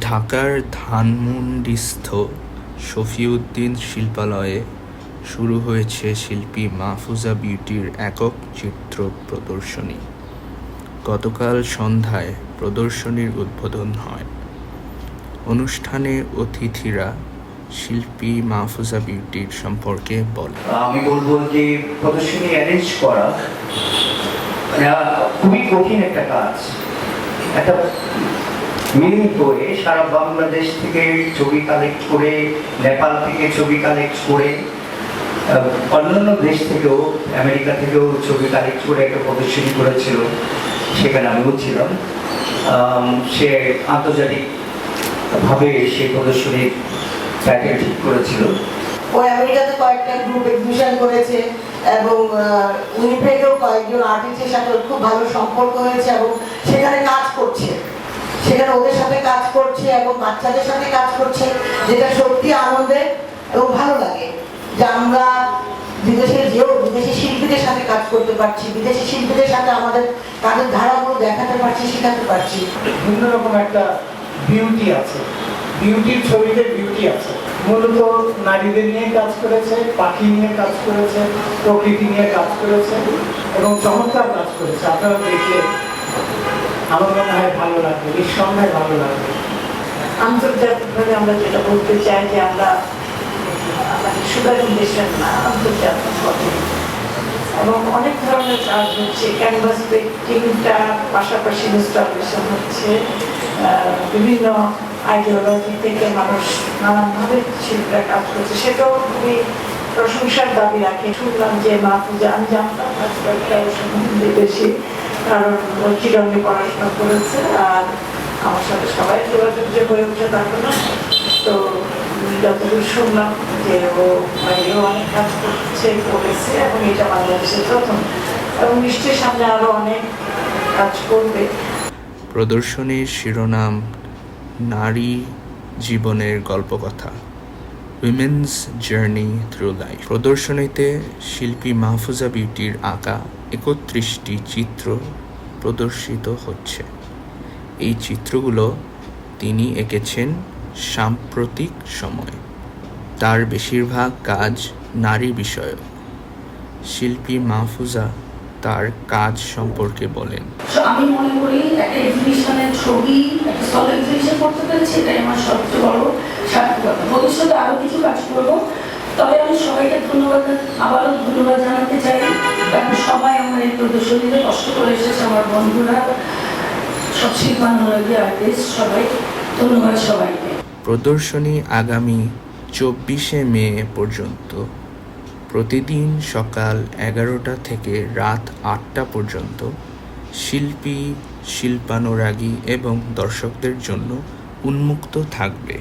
ঢাকার ধানমন্ডিস্থ শফিউদ্দিন শিল্পালয়ে শুরু হয়েছে শিল্পী মাহফুজা বিউটির একক চিত্র প্রদর্শনী। গতকাল সন্ধ্যায় প্রদর্শনীর উদ্বোধন হয়। অনুষ্ঠানে অতিথিরা শিল্পী মাহফুজা বিউটির সম্পর্কে বলে আমি বলব যে প্রদর্শনী অ্যারেঞ্জ করা খুবই কঠিন একটা কাজ। একটা মিল করে সারা বাংলাদেশ থেকে ছবি কালেক্ট করে, নেপাল থেকে ছবি কালেক্ট করে অন্যান্য দেশ থেকেও, আমেরিকা থেকেও ছবি কালেক্ট করে একটা প্রদর্শনী করেছিল। সেখানে আমিও ছিলাম। সে আন্তর্জাতিকভাবে সেই প্রদর্শনীর প্যাকেজ ঠিক করেছিল। ও আমেরিকাতে কয়েকটা গ্রুপ এক্সিবিশন করেছে এবং কয়েকজন আর্টিস্টের সাথে খুব ভালো সম্পর্ক হয়েছে এবং সেখানে কাজ করছে। সেখানে ওদের সাথে কাজ করছে এবং বাচ্চাদের সাথে কাজ করছে, যেটা সত্যি আনন্দের এবং ভালো লাগে যে আমরা বিদেশে যেও বিদেশি শিল্পীদের সাথে কাজ করতে পারছি, বিদেশি শিল্পীদের সাথে আমাদের কাজের ধারাগুলো দেখাতে পারছি, শেখাতে পারছি। ভিন্ন রকম একটা বিউটি আছে। বিউটির ছবিতে বিউটি আছে। মূলত নারীদের নিয়ে কাজ করেছে, পাখি নিয়ে কাজ করেছে, প্রকৃতি নিয়ে কাজ করেছে এবং চমৎকার কাজ করেছে। আপনারা দেখলে আমার মনে হয় ভালো লাগবে, নিঃসন্দেহে ভালো লাগবে। আন্তর্জাতিকভাবে আমরা যেটা বলতে চাই যে আমরা মানে সুগার না, আন্তর্জাতিক এবং অনেক ধরনের কাজ হচ্ছে ক্যানভাস পেন্টিংটা পাশাপাশি ইনস্টলেশন হচ্ছে বিভিন্ন আইডিওলজি থেকে মানুষ নানানভাবে শিল্পীরা কাজ করছে। সেটাও খুবই প্রশংসার দাবি রাখে। শুনলাম যে মা পূজা, আমি জানতাম না কারণ চিরঙ্গে পড়াশোনা করেছে আর আমার সাথে সবাই যোগাযোগ যে হয়ে উঠে থাকবে না তো যতদূর শুনলাম যে ও বাইরেও অনেক কাজ করছে, করেছে এবং এটা বাংলাদেশে প্রথম। এবং নিশ্চয়ই সামনে আরও অনেক কাজ করবে। প্রদর্শনীর শিরোনাম, নারী জীবনের গল্পকথা উইমেন্স জার্নি থ্রু লাইফ প্রদর্শনীতে শিল্পী মাহফুজা বিউটির আঁকা একত্রিশটি চিত্র প্রদর্শিত হচ্ছে। এই চিত্রগুলো তিনি এঁকেছেন সাম্প্রতিক সময়। তার বেশিরভাগ কাজ নারী বিষয়ক। শিল্পী মাহফুজা তার কাজ সম্পর্কে বলেন। আমি মনে করি একটা এক্সিবিশনের ছবি, একটা এক্সিবিশন করতে পেরেছি, এটাই আমার সবচেয়ে বড় সার্থকতা। ভবিষ্যতে আরও কিছু কাজ করব। তবে আমি সবাইকে ধন্যবাদ, আবারও ধন্যবাদ জানাতে চাই। আমার কষ্ট করে এসেছে, আমার বন্ধুরা, সব আর্টিস্ট সবাই, ধন্যবাদ সবাইকে। প্রদর্শনী আগামী চব্বিশে মে পর্যন্ত প্রতিদিন সকাল এগারোটা থেকে রাত আটটা পর্যন্ত শিল্পী, শিল্পানুরাগী এবং দর্শকদের জন্য উন্মুক্ত থাকবে।